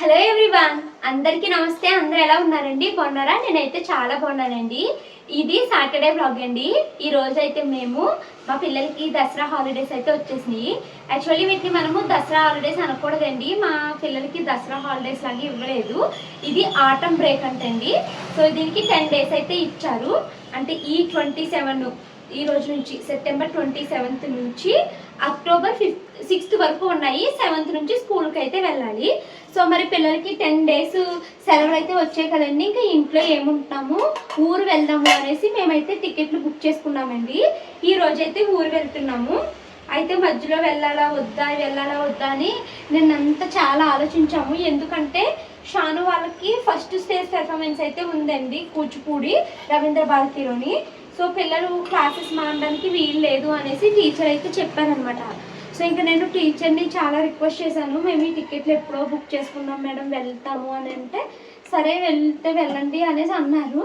Hello everyone అందరికీ నమస్తే. అందరూ ఎలా ఉన్నారండి? బాగున్నారా? నేనైతే చాలా బాగున్నానండి. ఇది సాటర్డే బ్లాగ్ అండి. ఈ రోజు అయితే మేము మా పిల్లలకి దసరా హాలిడేస్ అయితే వచ్చేసినాయి. యాక్చువల్లీ వీటిని మనము దసరా హాలిడేస్ అనకూడదండి. మా పిల్లలకి దసరా హాలిడేస్ లాగా ఇవ్వలేదు. ఇది ఆటం బ్రేక్ అంటండి. సో దీనికి టెన్ డేస్ అయితే ఇచ్చారు. అంటే ఈ ట్వంటీ సెవెన్ ఈ రోజు నుంచి సెప్టెంబర్ ట్వంటీ సెవెంత్ నుంచి అక్టోబర్ ఫిఫ్త్ సిక్స్త్ వరకు ఉన్నాయి. సెవెంత్ నుంచి స్కూల్కి అయితే వెళ్ళాలి. సో మరి పిల్లలకి టెన్ డేస్ సెలవులు అయితే వచ్చాయి కదండి. ఇంకా ఇంట్లో ఏముంటున్నాము? ఊరు వెళ్దాము అనేసి మేమైతే టికెట్లు బుక్ చేసుకున్నామండి. ఈ రోజు అయితే ఊరు వెళ్తున్నాము. అయితే మధ్యలో వెళ్ళాలా వద్దా? వెళ్ళాలా వద్దా అని నిన్నంతా చాలా ఆలోచించాము. ఎందుకంటే షాను వాళ్ళకి ఫస్ట్ స్టేజ్ పెర్ఫార్మెన్స్ అయితే ఉందండి కూచిపూడి రవీంద్ర భారతిలోని సో పిల్లలు క్లాసెస్ మారడానికి వీలు లేదు అనేసి టీచర్ అయితే చెప్పారనమాట సో ఇంకా నేను టీచర్ని చాలా రిక్వెస్ట్ చేశాను. మేము ఈ టికెట్లు ఎప్పుడో బుక్ చేసుకున్నాం మేడం వెళ్తాము అని అంటే సరే వెళ్తే వెళ్ళండి అనేసి అన్నారు.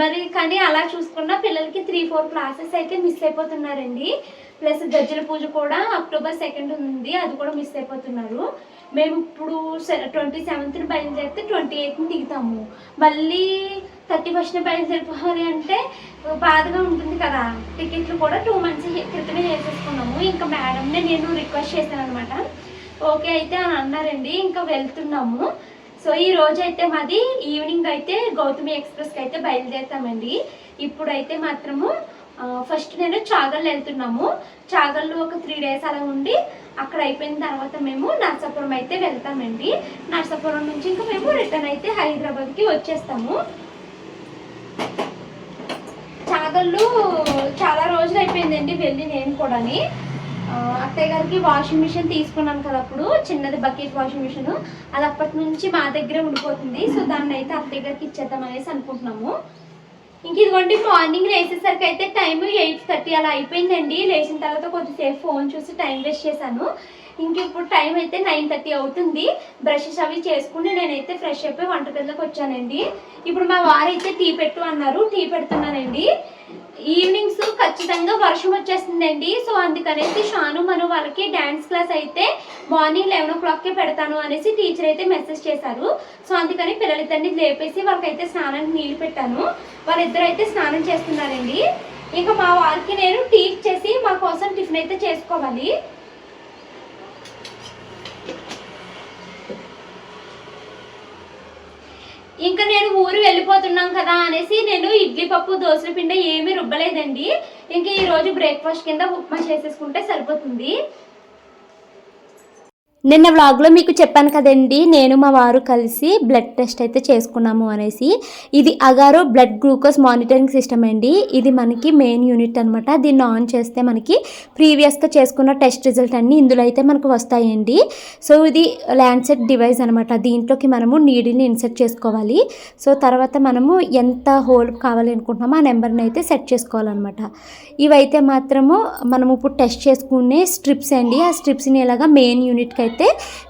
మరి కానీ అలా చూసుకున్న పిల్లలకి త్రీ ఫోర్ క్లాసెస్ అయితే మిస్ అయిపోతున్నారండి. ప్లస్ గజ్జల పూజ కూడా అక్టోబర్ సెకండ్ ఉంది అది కూడా మిస్ అయిపోతున్నారు. మేము ఇప్పుడు ట్వంటీ సెవెంత్ని బయలుదేరితే ట్వంటీ ఎయిత్ని దిగుతాము. మళ్ళీ థర్టీ ఫస్ట్ బయలు బయలుదేరిపోవాలి అంటే బాధగా ఉంటుంది కదా. టికెట్లు కూడా టూ మంత్స్ క్రితమే చేసేసుకున్నాము. ఇంకా మేడంని నేను రిక్వెస్ట్ చేశాను అనమాట ఓకే అయితే అని అన్నారండి. ఇంకా వెళ్తున్నాము. సో ఈ రోజు అయితే మాది ఈవినింగ్ అయితే గౌతమి ఎక్స్ప్రెస్కి అయితే బయలుదేరుతామండి. ఇప్పుడైతే మాత్రము ఫస్ట్ నేను చాగల్ వెళ్తున్నాము. చాగల్లో ఒక త్రీ డేస్ అలా ఉండి అక్కడ అయిపోయిన తర్వాత మేము నర్సాపురం అయితే వెళ్తామండి. నర్సాపురం నుంచి ఇంకా మేము రిటర్న్ అయితే హైదరాబాద్కి వచ్చేస్తాము. చాగళ్ళు చాలా రోజులు అయిపోయిందండి వెళ్ళి నేను కూడాని. అత్తయ్య గారికి వాషింగ్ మిషన్ తీసుకున్నాను కదా అప్పుడు చిన్నది బకెట్ వాషింగ్ మిషన్ అది అప్పటి నుంచి మా దగ్గరే ఉండిపోతుంది. సో దాన్ని అయితే అత్తయ్య గారికి ఇచ్చేద్దాం అనేసి అనుకుంటున్నాము. ఇంక ఇదిగోండి మార్నింగ్ లేచేసరికి అయితే టైం ఎయిట్ థర్టీ అలా అయిపోయిందండి. లేచిన తర్వాత కొద్దిసేపు ఫోన్ చూసి టైం వేస్ట్ చేశాను. ఇంక ఇప్పుడు టైం అయితే నైన్ థర్టీ అవుతుంది. బ్రషెస్ అవి చేసుకుని నేనైతే ఫ్రెష్ అయిపోయి వంటగదిలోకి వచ్చానండి. ఇప్పుడు మా వారైతే టీ పెట్టు అన్నారు. టీ పెడుతున్నానండి. ఈవినింగ్స్ ఖచ్చితంగా వర్షం వచ్చేస్తుందండి. సో అందుకనేసి షాను మను వాళ్ళకి డ్యాన్స్ క్లాస్ అయితే మార్నింగ్ లెవెన్ ఓ క్లాక్కి పెడతాను అనేసి టీచర్ అయితే మెసేజ్ చేశారు. సో అందుకని పిల్లలిద్దరిని లేపేసి వాళ్ళకైతే స్నానానికి నీళ్ళు పెట్టాను. వాళ్ళిద్దరు అయితే స్నానం చేస్తున్నారండి. ఇంకా మా వారికి నేను టీచ్ చేసి మా కోసం టిఫిన్ అయితే చేసుకోవాలి. ఇంకా నేను ఊరు వెళ్ళిపోతున్నాం కదా అనేసి నేను ఇడ్లీ పప్పు దోశల పిండి ఏమీ రుబ్బలేదండి. ఇంకా ఈరోజు బ్రేక్ఫాస్ట్ కింద ఉప్మా చేసేసుకుంటే సరిపోతుంది. నిన్న వ్లాగ్లో మీకు చెప్పాను కదండి నేను మా వారు కలిసి బ్లడ్ టెస్ట్ అయితే చేసుకున్నాము అనేసి. ఇది Agaro blood glucose monitoring system అండి. ఇది మనకి మెయిన్ యూనిట్ అనమాట దీన్ని ఆన్ చేస్తే మనకి ప్రీవియస్గా చేసుకున్న టెస్ట్ రిజల్ట్ అన్నీ ఇందులో అయితే మనకు వస్తాయండి. సో ఇది ల్యాండ్సెట్ డివైస్ అనమాట దీంట్లోకి మనము నీడిల్ని ఇన్సెట్ చేసుకోవాలి. సో తర్వాత మనము ఎంత హోల్ కావాలి అనుకుంటున్నామో ఆ నెంబర్ని అయితే సెట్ చేసుకోవాలన్నమాట. ఇవైతే మాత్రము మనము ఇప్పుడు టెస్ట్ చేసుకునే స్ట్రిప్స్ అండి. ఆ స్ట్రిప్స్ని ఇలాగా మెయిన్ యూనిట్కి అయితే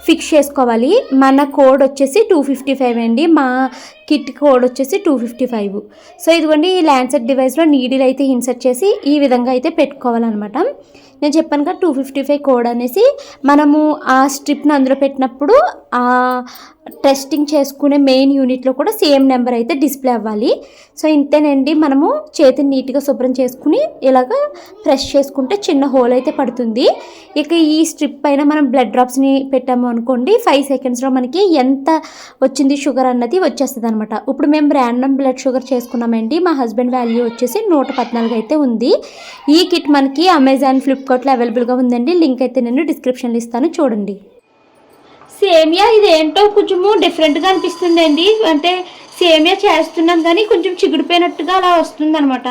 ఫిక్స్ చేసుకోవాలి. మన కోడ్ వచ్చేసి టూ ఫిఫ్టీ ఫైవ్ అండి. మా కిట్ కోడ్ వచ్చేసి టూ ఫిఫ్టీ ఫైవ్ సో ఇదిగోండి ఈ ల్యాండ్సెట్ డివైస్లో నీడిల్ అయితే ఇన్సర్ట్ చేసి ఈ విధంగా అయితే పెట్టుకోవాలన్నమాట. నేను చెప్పాను కదా టూ ఫిఫ్టీ ఫైవ్ కోడ్ అనేసి మనము ఆ స్ట్రిప్ను అందులో పెట్టినప్పుడు ఆ టెస్టింగ్ చేసుకునే మెయిన్ యూనిట్లో కూడా సేమ్ నెంబర్ అయితే డిస్ప్లే అవ్వాలి. సో ఇంతేనండి మనము చేతిని నీట్గా శుభ్రం చేసుకుని ఇలాగ ప్రెస్ చేసుకుంటే చిన్న హోల్ అయితే పడుతుంది. ఇక ఈ స్ట్రిప్ పైన మనం బ్లడ్ డ్రాప్స్ని పెట్టాము అనుకోండి ఫైవ్ సెకండ్స్లో మనకి ఎంత వచ్చింది షుగర్ అన్నది వచ్చేస్తుంది అనమాట ఇప్పుడు మేము ర్యాండమ్ బ్లడ్ షుగర్ చేసుకున్నామండి మా హస్బెండ్ వాల్యూ వచ్చేసి నూట పద్నాలుగు అయితే ఉంది. ఈ కిట్ మనకి అమెజాన్ ఫ్లిప్కార్ట్లో అవైలబుల్గా ఉందండి లింక్ అయితే నేను డిస్క్రిప్షన్లో ఇస్తాను చూడండి. సేమియా ఇది ఏంటో కొంచెము డిఫరెంట్గా అనిపిస్తుందండి. అంటే సేమియా చేస్తున్నాం కానీ కొంచెం చిగుడిపోయినట్టుగా అలా వస్తుంది అనమాట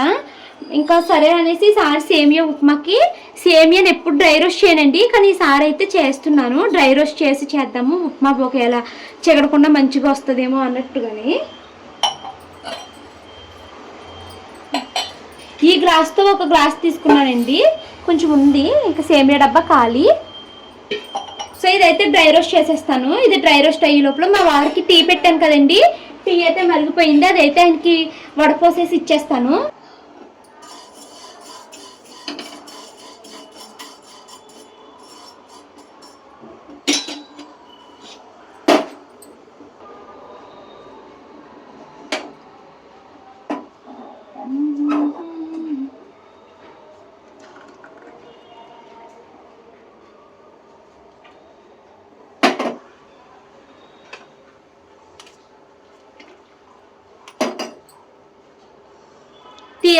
ఇంకా సరే అనేసి సార్ సేమియా ఉప్మాకి సేమియాని ఎప్పుడు డ్రై రోస్ట్ చేయనండి. కానీ ఈసారి అయితే చేస్తున్నాను. డ్రై రోస్ట్ చేసి చేద్దాము. ఉప్మా ఒకేలా చెగడకుండా మంచిగా వస్తుందేమో అన్నట్టుగాని. ఈ గ్లాస్తో ఒక గ్లాస్ తీసుకున్నానండి. కొంచెం ఉంది. ఇంకా సేమియా డబ్బా ఖాళీ. సో ఇదైతే డ్రై రోస్ట్ చేసేస్తాను. ఇది డ్రై రోస్ట్ అయ్యే లోపల మా వారికి టీ పెట్టాను కదండి. టీ అయితే మరిగిపోయింది. అదైతే ఆయనకి వడపోసేసి ఇచ్చేస్తాను.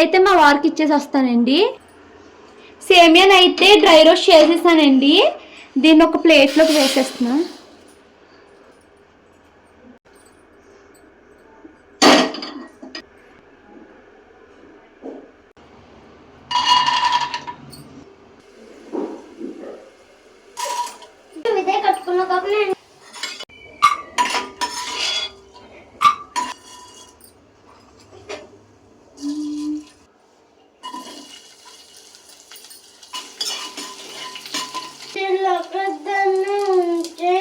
అయితే మా వారికి ఇచ్చేసి వస్తానండి సేమియాని అయితే డ్రై రోస్ట్ చేసేసానండి దీన్ని ఒక ప్లేట్లోకి వేసేస్తున్నా. ఇదే కాబట్టి నేను చిలకద్దను ఉంటే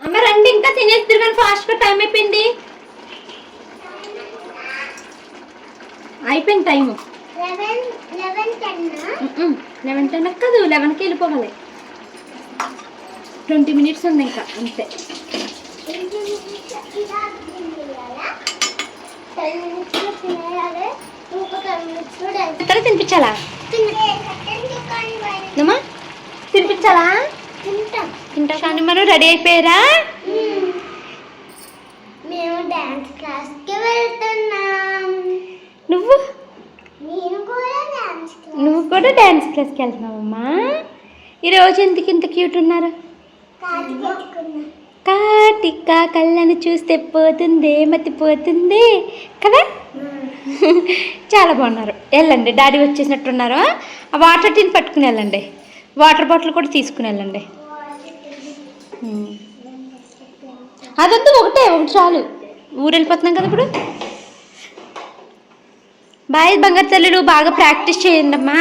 అమ్మ రండి ఇంకా తినేస్తారు కానీ టైం అయిపోయింది అయిపోయింది టైము. లెవెన్ టెన్ కాదు లెవెన్కి వెళ్ళిపోవాలి. ట్వంటీ మినిట్స్ ఉంది ఇంకా అంతే. తినిపించాలా? తినిపించాలా? తింటాం. తింటా కానీ మనం రెడీ అయిపోయారా? మేము డాన్స్ క్లాస్కి వెళ్తున్నాం. నువ్వు? నేను కూడా డాన్స్ క్లాస్ నువ్వు కూడా డ్యాన్స్ క్లాస్కి వెళ్తున్నావమ్మా? ఈరోజు ఎందుకు ఇంత క్యూట్ ఉన్నారు? కాటిక కళ్ళను చూస్తే పోతుంది మతిపోతుంది కదా? చాలా బాగున్నారు. వెళ్ళండి డాడీ వచ్చేసినట్టున్నారు. ఆ వాటర్ టిన్ పట్టుకుని వెళ్ళండి. వాటర్ బాటిల్ కూడా తీసుకుని వెళ్ళండి. అదంతా ఒకటే ఒకటి చాలు. ఊరు వెళ్ళిపోతున్నాం కదా ఇప్పుడు? బాయ్ బంగారు తల్లులు బాగా ప్రాక్టీస్ చేయండి అమ్మా.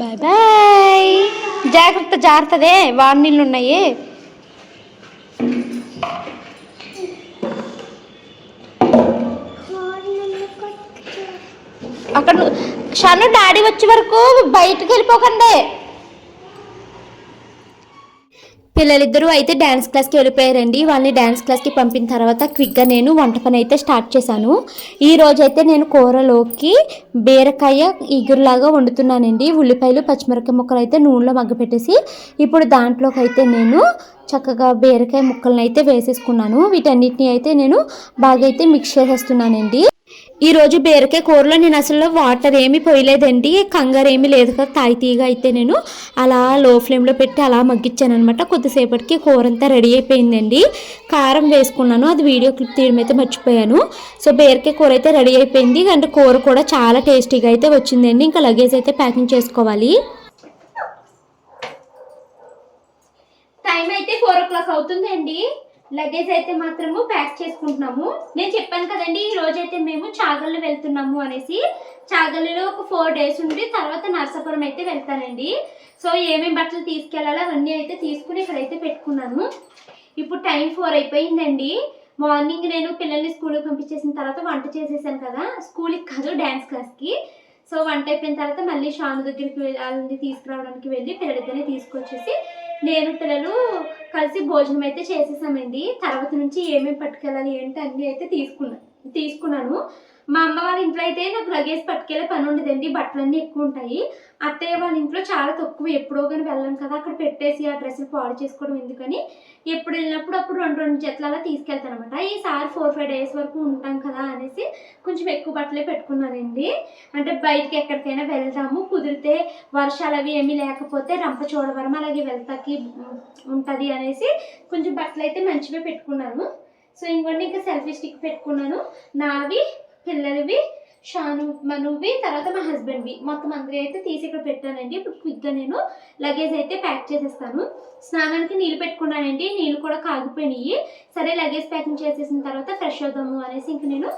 Bye bye. జాగ్రత్త జాగ్రత్తదే. వాడి ఉన్నాయి. షాను డాడీ వచ్చే వరకు బయటకు వెళ్ళిపోకండి. పిల్లలిద్దరూ అయితే డ్యాన్స్ క్లాస్కి వెళ్ళిపోయారండి. వాళ్ళని డ్యాన్స్ క్లాస్కి పంపిన తర్వాత క్విక్గా నేను వంట పని అయితే స్టార్ట్ చేశాను. ఈ రోజైతే నేను కూరలోకి బీరకాయ ఇగురులాగా వండుతున్నానండి. ఉల్లిపాయలు పచ్చిమిరపకాయ ముక్కలు అయితే నూనెలో మగ్గపెట్టేసి ఇప్పుడు దాంట్లోకి అయితే నేను చక్కగా బీరకాయ ముక్కలను అయితే వేసేసుకున్నాను. వీటన్నిటిని అయితే నేను బాగా అయితే మిక్స్ చేసేస్తున్నానండి. ఈరోజు బీరకాయ కూరలో నేను అసలు వాటర్ ఏమీ పోయలేదండి. కంగారు ఏమీ లేదు కదా తాయితీగా అయితే నేను అలా లో ఫ్లేమ్లో పెట్టి అలా మగ్గించాను అనమాట కొద్దిసేపటికి కూర అంతా రెడీ అయిపోయిందండి. కారం వేసుకున్నాను అది వీడియో క్లిప్ తీయడం అయితే మర్చిపోయాను. సో బీరకాయ కూర అయితే రెడీ అయిపోయింది. అంటే కూర కూడా చాలా టేస్టీగా అయితే వచ్చిందండి. ఇంకా లగేజ్ అయితే ప్యాకింగ్ చేసుకోవాలి. టైం అయితే ఫోర్ ఓ క్లాక్ అవుతుందండి. లగేజ్ అయితే మాత్రము ప్యాక్ చేసుకుంటున్నాము. నేను చెప్పాను కదండి ఈ రోజు అయితే మేము చాగళ్ళు వెళ్తున్నాము అనేసి. చాగల్లులో ఒక ఫోర్ డేస్ ఉండి తర్వాత నర్సాపురం అయితే వెళ్తానండి. సో ఏమేమి బట్టలు తీసుకెళ్ళాలో అవన్నీ అయితే తీసుకుని ఇక్కడైతే పెట్టుకున్నాను ఇప్పుడు టైం ఫోర్ అయిపోయిందండి. మార్నింగ్ నేను పిల్లల్ని స్కూల్కి పంపించేసిన తర్వాత వంట చేసేసాను కదా. స్కూల్కి కాదు డ్యాన్స్ క్లాస్కి. సో వంట అయిపోయిన తర్వాత మళ్ళీ షాను దగ్గరికి వెళ్ళి వాళ్ళని తీసుకురావడానికి వెళ్ళి పిల్లలిద్దరిని తీసుకొచ్చేసి నేను పిల్లలు కలిసి భోజనం అయితే చేసేసామండి. తర్వాత నుంచి ఏమేమి పట్టుకెళ్ళాలి ఏంటి అన్నీ అయితే తీసుకున్నా తీసుకున్నాను. మా అమ్మ వాళ్ళ ఇంట్లో అయితే నాకు లగేజ్ పట్టుకెళ్ళే పని ఉండదండి. బట్టలన్నీ ఎక్కువ ఉంటాయి. అత్తయ్య వాళ్ళ ఇంట్లో చాలా తక్కువ. ఎప్పుడో కానీ వెళ్ళాను కదా అక్కడ పెట్టేసి ఆ డ్రెస్సులు పాడు చేసుకోవడం ఎందుకని ఎప్పుడు వెళ్ళినప్పుడు అప్పుడు రెండు రెండు జతలు అలా తీసుకెళ్తాను అనమాట ఈసారి ఫోర్ ఫైవ్ డేస్ వరకు ఉంటాం కదా అనేసి కొంచెం ఎక్కువ బట్టలే పెట్టుకున్నానండి. అంటే బయటికి ఎక్కడికైనా వెళ్తాము కుదిరితే వర్షాలు అవి ఏమీ లేకపోతే రంపచోడవరం అలాగే వెళ్తాకి ఉంటుంది అనేసి కొంచెం బట్టలు అయితే మంచిగా పెట్టుకున్నాను. సో ఇంకొన్ని ఇంకా సెల్ఫీ స్టిక్ పెట్టుకున్నాను. నావి పిల్లలవి షాను మనువి తర్వాత మా హస్బెండ్వి. మొత్తం అందరి అయితే తీసి ఇక్కడ పెట్టానండి. ఇప్పుడు క్విక్గా నేను లగేజ్ అయితే ప్యాక్ చేసేస్తాను. స్నానానికి నీళ్ళు పెట్టుకున్నానండి. నీళ్ళు కూడా కాగిపోయినాయి. సరే లగేజ్ ప్యాకింగ్ చేసేసిన తర్వాత ఫ్రెష్ అవుదాము అనేసి ఇంక నేను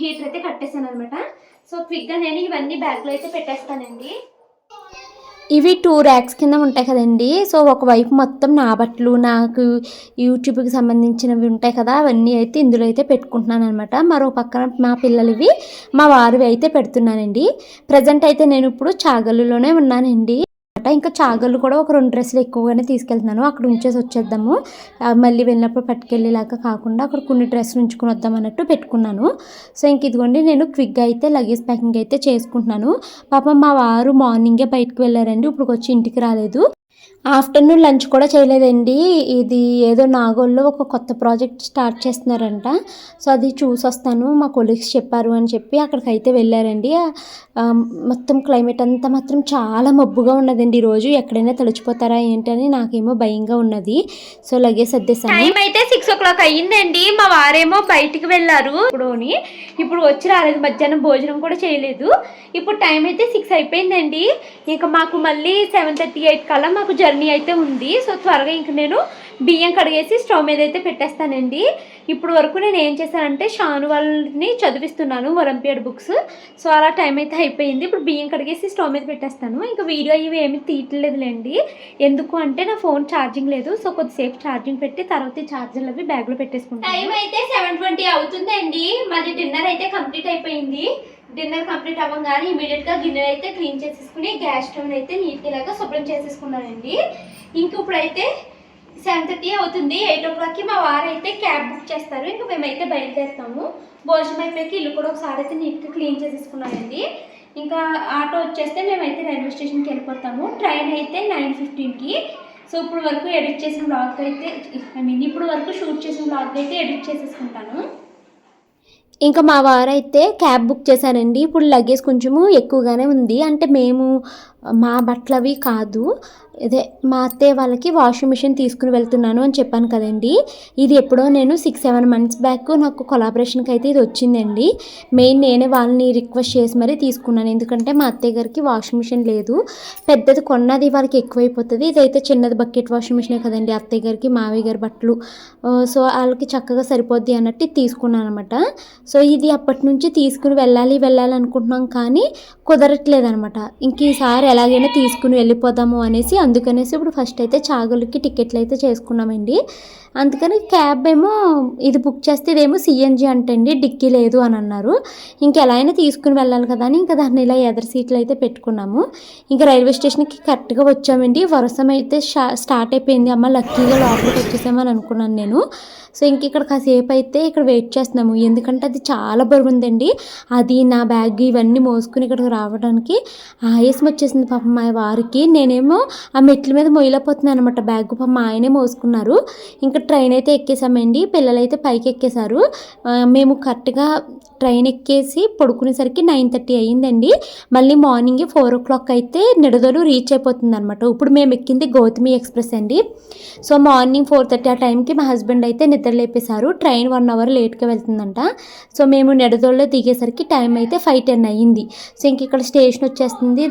హీటర్ అయితే కట్టేశాను అనమాట సో క్విక్గా నేను ఇవన్నీ బ్యాగ్లో అయితే పెట్టేస్తానండి. ఇవి టూ ర్యాక్స్ కింద ఉంటాయి కదండి. సో ఒకవైపు మొత్తం నా బట్టలు నాకు యూట్యూబ్కి సంబంధించినవి ఉంటాయి కదా అవన్నీ అయితే ఇందులో అయితే పెట్టుకుంటున్నాను అనమాట మరో పక్కన మా పిల్లలవి మా వారివి అయితే పెడుతున్నానండి. ప్రజెంట్ అయితే నేను ఇప్పుడు చాగల్లులోనే ఉన్నానండి. ఇంకా చాగళ్ళు కూడా ఒక రెండు డ్రెస్సులు ఎక్కువగానే తీసుకెళ్తున్నాను. అక్కడ ఉంచేసి వచ్చేద్దాము. మళ్ళీ వెళ్ళినప్పుడు పట్టుకెళ్ళేలాగా కాకుండా అక్కడ కొన్ని డ్రెస్సులు ఉంచుకుని వద్దాం అన్నట్టు పెట్టుకున్నాను. సో ఇంక ఇదిగోండి నేను క్విక్గా అయితే లగేజ్ ప్యాకింగ్ అయితే చేసుకుంటున్నాను. పాపం మా వారు మార్నింగే బయటకు వెళ్ళారండి. ఇప్పుడు వచ్చి ఇంటికి రాలేదు. ఆఫ్టర్నూన్ లంచ్ కూడా చేయలేదండి. ఇది ఏదో నాగోల్లో ఒక కొత్త ప్రాజెక్ట్ స్టార్ట్ చేస్తున్నారంట. సో అది చూసి వస్తాను మా కొలీగ్స్ చెప్పారు అని చెప్పి అక్కడికైతే వెళ్ళారండి. మొత్తం క్లైమేట్ అంతా మాత్రం చాలా మబ్బుగా ఉన్నదండి. ఈరోజు ఎక్కడైనా తడిచిపోతారా ఏంటని నాకేమో భయంగా ఉన్నది. సో లగేజ్ సర్దేశాను. టైం అయితే సిక్స్ ఓ క్లాక్ అయ్యిందండి. మా వారేమో బయటికి వెళ్ళారు ఇప్పుడుని ఇప్పుడు వచ్చి రాలేదు. మధ్యాహ్నం భోజనం కూడా చేయలేదు. ఇప్పుడు టైం అయితే సిక్స్ అయిపోయిందండి. ఇంకా మాకు మళ్ళీ సెవెన్ థర్టీ ఎయిట్ కల్లా మాకు జర్నీ అయితే ఉంది. సో త్వరగా ఇంక నేను బియ్యం కడిగేసి స్టవ్ మీద అయితే పెట్టేస్తానండి. ఇప్పుడు వరకు నేను ఏం చేశానంటే షాను వాళ్ళని చదివిస్తున్నాను ఒలింపియాడ్ బుక్స్. సో అలా టైం అయితే అయిపోయింది. ఇప్పుడు బియ్యం కడిగేసి స్టవ్ మీద పెట్టేస్తాను. ఇంకా వీడియో ఇవి ఏమి తీయట్లేదులేండి. ఎందుకు అంటే నా ఫోన్ ఛార్జింగ్ లేదు. సో కొద్దిసేపు ఛార్జింగ్ పెట్టి తర్వాత ఛార్జర్లు అవి బ్యాగ్లో పెట్టేసుకుంటాను. టైం అయితే సెవెన్ ట్వంటీ అవుతుందండి. మాది డిన్నర్ అయితే కంప్లీట్ అయిపోయింది. డిన్నర్ కంప్లీట్ అవ్వగానే ఇమీడియట్గా గిన్నె అయితే క్లీన్ చేసేసుకుని గ్యాస్ స్టవ్ అయితే నీట్ ఇలాగా శుభ్రం చేసేసుకున్నానండి. ఇంక ఇప్పుడైతే సెవెన్ థర్టీ అవుతుంది ఎయిట్ ఓ క్లాక్కి మా వారు అయితే క్యాబ్ బుక్ చేస్తారు. ఇంకా మేమైతే బయలుదేరుతాము. భోజనం అయిపోయాక ఇల్లు కూడా ఒకసారి అయితే నీట్గా క్లీన్ చేసేసుకున్నానండి. ఇంకా ఆటో వచ్చేస్తే మేమైతే రైల్వే స్టేషన్కి వెళ్ళిపోతాము. ట్రైన్ అయితే నైన్ ఫిఫ్టీన్కి. సో ఇప్పుడు వరకు ఎడిట్ చేసిన బ్లాగ్ అయితే ఐ మీన్ ఇప్పుడు వరకు షూట్ చేసిన బ్లాగ్ అయితే ఎడిట్ చేసేసుకుంటాను. ఇంకా మా వారైతే క్యాబ్ బుక్ చేశారండి. ఇప్పుడు లగేజ్ కొంచెము ఎక్కువగానే ఉంది. అంటే మేము మా బట్టలు అవి కాదు. ఇదే మా అత్తయ్య వాళ్ళకి వాషింగ్ మిషన్ తీసుకుని వెళ్తున్నాను అని చెప్పాను కదండి. ఇది ఎప్పుడో నేను సిక్స్ సెవెన్ మంత్స్ బ్యాక్ నాకు కొలాబరేషన్కి అయితే ఇది వచ్చిందండి. మెయిన్ నేనే వాళ్ళని రిక్వెస్ట్ చేసి మరీ తీసుకున్నాను. ఎందుకంటే మా అత్తయ్య గారికి వాషింగ్ మిషన్ లేదు. పెద్దది కొన్నది వాళ్ళకి ఎక్కువైపోతుంది. ఇదైతే చిన్నది బకెట్ వాషింగ్ మిషనే కదండి అత్తయ్య గారికి మావయ్య గారి బట్టలు. సో వాళ్ళకి చక్కగా సరిపోద్ది అన్నట్టు తీసుకున్నాను అనమాట సో ఇది అప్పటి నుంచి తీసుకుని వెళ్ళాలి వెళ్ళాలి అనుకుంటున్నాం కానీ కుదరట్లేదు అనమాట ఇంక ఈసారి ఎలాగైనా తీసుకుని వెళ్ళిపోదాము అనేసి అందుకనేసి ఇప్పుడు ఫస్ట్ అయితే చాగులకి టికెట్లు అయితే చేసుకున్నామండి. అందుకని క్యాబ్ ఏమో ఇది బుక్ చేస్తే ఇదేమో సిఎన్జి అంటండి డిక్కీ లేదు అని అన్నారు. ఇంక ఎలా అయినా తీసుకుని వెళ్ళాలి కదా అని ఇంకా దాన్ని ఇలా ఎదర్ సీట్లు అయితే పెట్టుకున్నాము. ఇంకా రైల్వే స్టేషన్కి కరెక్ట్గా వచ్చామండి. వర్షం అయితే స్టార్ట్ అయిపోయింది. అమ్మ లక్కీగా లోపలికి వచ్చేసామని అనుకున్నాను నేను. సో ఇంక ఇక్కడ కాసేపు అయితే ఇక్కడ వెయిట్ చేస్తున్నాము. ఎందుకంటే అది చాలా బరువు ఉందండి. అది నా బ్యాగ్ ఇవన్నీ మోసుకుని ఇక్కడికి రావడానికి ఆయాసం వచ్చేసింది. పాపం మా వారికి. నేనేమో ఆ మెట్ల మీద మొయ్యలేకపోతున్నాను అనమాట బ్యాగ్ పాపం మా ఆయనే మోసుకున్నారు. ఇంకా ట్రైన్ అయితే ఎక్కేసామండి. పిల్లలు అయితే పైకి ఎక్కేశారు. మేము కరెక్ట్గా ట్రైన్ ఎక్కేసి పడుకునేసరికి నైన్ థర్టీ అయ్యిందండి. మళ్ళీ మార్నింగ్ ఫోర్ ఓ క్లాక్ అయితే నిడదలు రీచ్ అయిపోతుంది అనమాట ఇప్పుడు మేము ఎక్కింది గౌతమి ఎక్స్ప్రెస్ అండి. సో మార్నింగ్ ఫోర్ థర్టీ ఆ టైంకి మా హస్బెండ్ అయితే నిద్ర లేపేశారు. ట్రైన్ వన్ అవర్ లేట్గా వెళ్తుందంట. సో మేము నెడదోళ్ళలో దిగేసరికి టైం అయితే ఫైవ్ టెన్ అయ్యింది. సో ఇంక ఇక్కడ స్టేషన్ వచ్చేస్తుంది.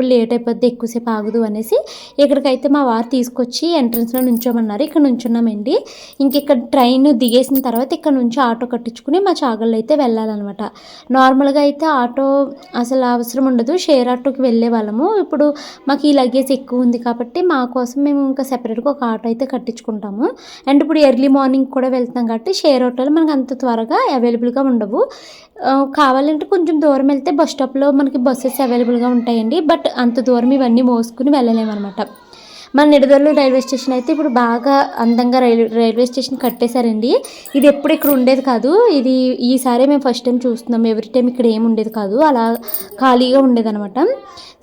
ఇప్పుడు లేట్ అయిపోద్ది ఎక్కువసేపు ఆగదు అనేసి ఇక్కడికైతే మా వారు తీసుకొచ్చి ఎంట్రన్స్లో నుంచోమన్నారు. ఇక్కడ నుంచున్నామండి. ఇంక ఇక్కడ ట్రైన్ దిగేసిన తర్వాత ఇక్కడ నుంచి ఆటో కట్టించుకుని మా చాగళ్ళు అయితే వెళ్ళాలన్నమాట. నార్మల్గా అయితే ఆటో అసలు అవసరం ఉండదు. షేర్ ఆటోకి వెళ్ళే వాళ్ళము. ఇప్పుడు మాకు ఈ లగేజ్ ఎక్కువ ఉంది కాబట్టి మా కోసం మేము ఇంకా సెపరేట్గా ఒక ఆటో అయితే కట్టించుకుంటాము. అండ్ ఇప్పుడు ఎర్లీ మార్నింగ్ కూడా వెళ్తాం కాబట్టి షేర్ ఆటోలు మనకు అంత త్వరగా అవైలబుల్గా ఉండవు. కావాలంటే కొంచెం దూరం వెళ్తే బస్ స్టాప్లో మనకి బస్సెస్ అవైలబుల్గా ఉంటాయండి. బట్ అంత దూరం ఇవన్నీ మోసుకుని వెళ్ళలేమన్నమాట. మన నిడదల్లు రైల్వే స్టేషన్ అయితే ఇప్పుడు బాగా అందంగా రైల్వే రైల్వే స్టేషన్ కట్టేశారండి. ఇది ఎప్పుడు ఇక్కడ ఉండేది కాదు. ఇది ఈసారి మేము ఫస్ట్ టైం చూస్తున్నాం. ఎవ్రీ టైం ఇక్కడ ఏమి ఉండేది కాదు. అలా ఖాళీగా ఉండేదన్నమాట.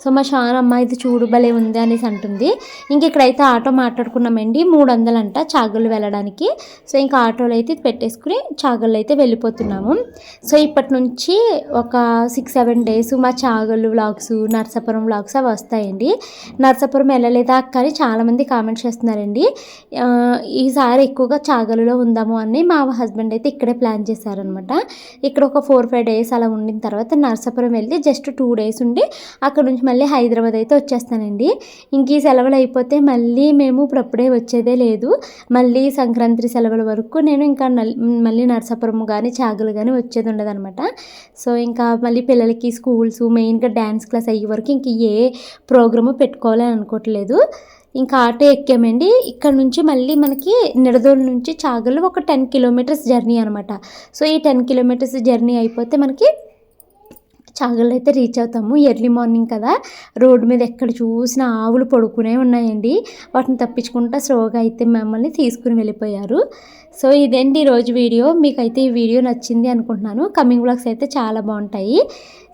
సో మా షాన్ అమ్మ ఇది చూడు భలే ఉంది అనేసి అంటుంది. ఇంక ఇక్కడైతే ఆటో మాట్లాడుకున్నామండి. మూడు వందలు అంట చాగళ్ళు వెళ్ళడానికి. సో ఇంకా ఆటోలో అయితే పెట్టేసుకుని చాగళ్ళు అయితే వెళ్ళిపోతున్నాము. సో ఇప్పటి నుంచి ఒక సిక్స్ సెవెన్ డేస్ మా చాగళ్ళు వ్లాగ్స్ నర్సాపురం వ్లాగ్స్ అవి వస్తాయండి. నర్సాపురం వెళ్ళలేదా కానీ చాలామంది కామెంట్స్ చేస్తున్నారండి. ఈసారి ఎక్కువగా చాగలులో ఉందాము అని మా హస్బెండ్ అయితే ఇక్కడే ప్లాన్ చేశారనమాట. ఇక్కడ ఒక ఫోర్ ఫైవ్ డేస్ అలా ఉండిన తర్వాత నర్సాపురం వెళ్ళి జస్ట్ టూ డేస్ ఉండి అక్కడ నుంచి మళ్ళీ హైదరాబాద్ అయితే వచ్చేస్తానండి. ఇంక ఈ సెలవులు అయిపోతే మళ్ళీ మేము ఇప్పుడు అప్పుడే వచ్చేదే లేదు. మళ్ళీ సంక్రాంతి సెలవుల వరకు నేను ఇంకా నల్- మళ్ళీ నరసాపురం కానీ చాగలు కానీ వచ్చేది ఉండదనమాట సో ఇంకా మళ్ళీ పిల్లలకి స్కూల్స్ మెయిన్గా డ్యాన్స్ క్లాస్ అయ్యే వరకు ఇంక ఏ ప్రోగ్రాము పెట్టుకోవాలని అనుకోవట్లేదు. ఇంకా ఆటో ఎక్కామండి. ఇక్కడ నుంచి మళ్ళీ మనకి నిడదోలు నుంచి చాగలు ఒక టెన్ కిలోమీటర్స్ జర్నీ అనమాట సో ఈ టెన్ కిలోమీటర్స్ జర్నీ అయిపోతే మనకి చాగళ్ళు అయితే రీచ్ అవుతాము. ఎర్లీ మార్నింగ్ కదా. రోడ్డు మీద ఎక్కడ చూసిన ఆవులు పడుకునే ఉన్నాయండి. వాటిని తప్పించుకుంటా స్లోగా అయితే మమ్మల్ని తీసుకుని వెళ్ళిపోయారు. సో ఇదండి ఈరోజు వీడియో? మీకైతే ఈ వీడియో నచ్చింది అనుకుంటున్నాను. కమింగ్ బ్లాగ్స్ అయితే చాలా బాగుంటాయి.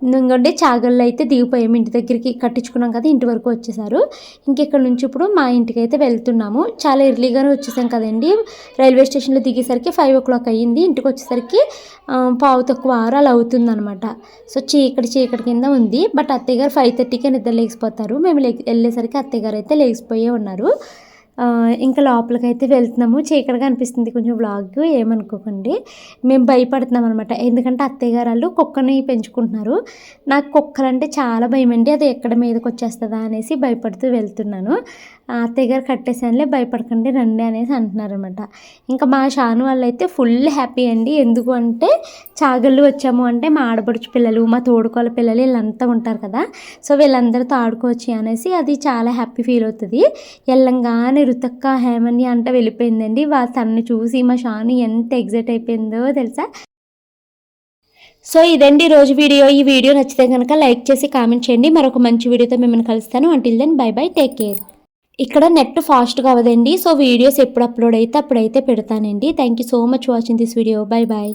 ఇంకొంటే చాగళ్ళు అయితే దిగిపోయాము. ఇంటి దగ్గరికి కట్టించుకున్నాం కదా ఇంటి వరకు వచ్చేసారు. ఇంకెక్కడ నుంచి ఇప్పుడు మా ఇంటికి అయితే వెళ్తున్నాము. చాలా ఎర్లీగానే వచ్చేసాం కదండి. రైల్వే స్టేషన్లో దిగేసరికి ఫైవ్ ఓ క్లాక్ అయ్యింది. ఇంటికి వచ్చేసరికి పావు తక్కువ ఆరు అలా అవుతుందన్నమాట. సో చీకటి చీకటి కింద ఉంది. బట్ అత్తయ్య గారు ఫైవ్ థర్టీకే నిద్ర లేచిపోతారు. మేము లే వెళ్ళేసరికి అత్తయ్య గారు అయితే లేచిపోయే ఉన్నారు. ఇంకా లోపలికి అయితే వెళ్తున్నాము. చీకటిగా అనిపిస్తుంది కొంచెం వ్లాగ్ ఏమనుకోకండి. మేము భయపడుతున్నాం అనమాట ఎందుకంటే అత్తయ్య గారు వాళ్ళు కుక్కని పెంచుకుంటున్నారు. నాకు కుక్కలంటే చాలా భయం అండి అది ఎక్కడ మీదకి వచ్చేస్తుందా అనేసి భయపడుతూ వెళ్తున్నాను. అత్తయ్య గారు కట్టేసానులే భయపడకండి రండి అనేసి అంటున్నారు అనమాట ఇంకా మా షాను వాళ్ళు అయితే ఫుల్ హ్యాపీ అండి. ఎందుకు అంటే చాగళ్ళు వచ్చాము అంటే మా ఆడపడుచు పిల్లలు మా తోడుకోల పిల్లలు వీళ్ళంతా ఉంటారు కదా. సో వీళ్ళందరితో ఆడుకోవచ్చు అనేసి అది చాలా హ్యాపీ ఫీల్ అవుతుంది. వెళ్ళంగానే రుతక్క హేమని అంట వెళ్ళిపోయిందండి. వాళ్ళు తనని చూసి మా షాను ఎంత ఎగ్జైట్ అయిపోయిందో తెలుసా? సో ఇదండి రోజు వీడియో. ఈ వీడియో నచ్చితే కనుక లైక్ చేసి కామెంట్ చేయండి. మరొక మంచి వీడియోతో మిమ్మల్ని కలుస్తాను. Until then bye bye take care ఇక్కడ నెట్ ఫాస్ట్గా అవ్వదండి సో వీడియోస్ ఎప్పుడు అప్లోడ్ అయితే అప్పుడైతే పెడతానండి. Thank you so much watching this video bye bye